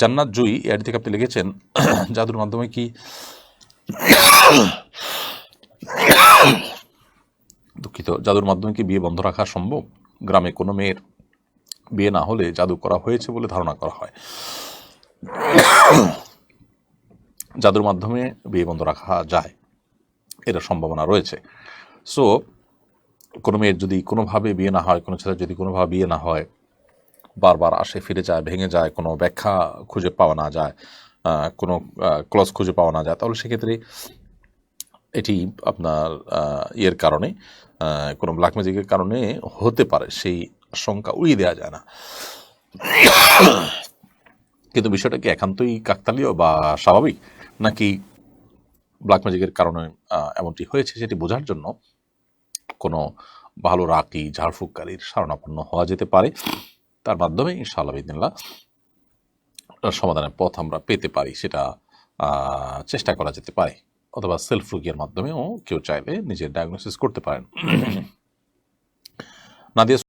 জান্নাত জুই এর থেকে আপনি লিখেছেন, জাদুর মাধ্যমে কি দুঃখিত, জাদুর মাধ্যমে কি বিয়ে বন্ধ রাখা সম্ভব? গ্রামে কোনো মেয়ের বিয়ে না হলে জাদু করা হয়েছে বলে ধারণা করা হয়। জাদুর মাধ্যমে বিয়ে বন্ধ রাখা যায় এর সম্ভাবনা রয়েছে। সো কোনো মেয়ের যদি কোনোভাবে বিয়ে না হয়, কোনো ছেলে যদি কোনোভাবে বিয়ে না হয় বারবার আসে, ফিরে যায়, ভেঙে যায়, কোনো ব্যাখ্যা খুঁজে পাওয়া না যায় কোনো ক্লজ খুঁজে পাওয়া না যায়। তাহলে সেক্ষেত্রে এটি আপনার ইয়ের কারণে কোনো ব্ল্যাক ম্যাজিকের কারণে হতে পারে, সেই আশঙ্কা উড়িয়ে দেওয়া যায় না। কিন্তু বিষয়টা কি একান্তই কাকতালীয় বা স্বাভাবিক? নাকি ব্ল্যাক ম্যাজিকের কারণে এমনটি হয়েছে সেটি বোঝার জন্য কোনো ভালো রাকি ঝাড়ফুঁককারীর শরণাপন্ন হওয়া যেতে পারে? তার মাধ্যমে ইনশাআল্লাহ বিদিনাল্লাহ সমাধানের পথ আমরা পেতে পারি, সেটা চেষ্টা করা যেতে পারে। অথবা সেলফ রুগিয়ার মাধ্যমেও কেউ চাইলে নিজের ডায়াগনোসিস করতে পারেন। নাদিয়া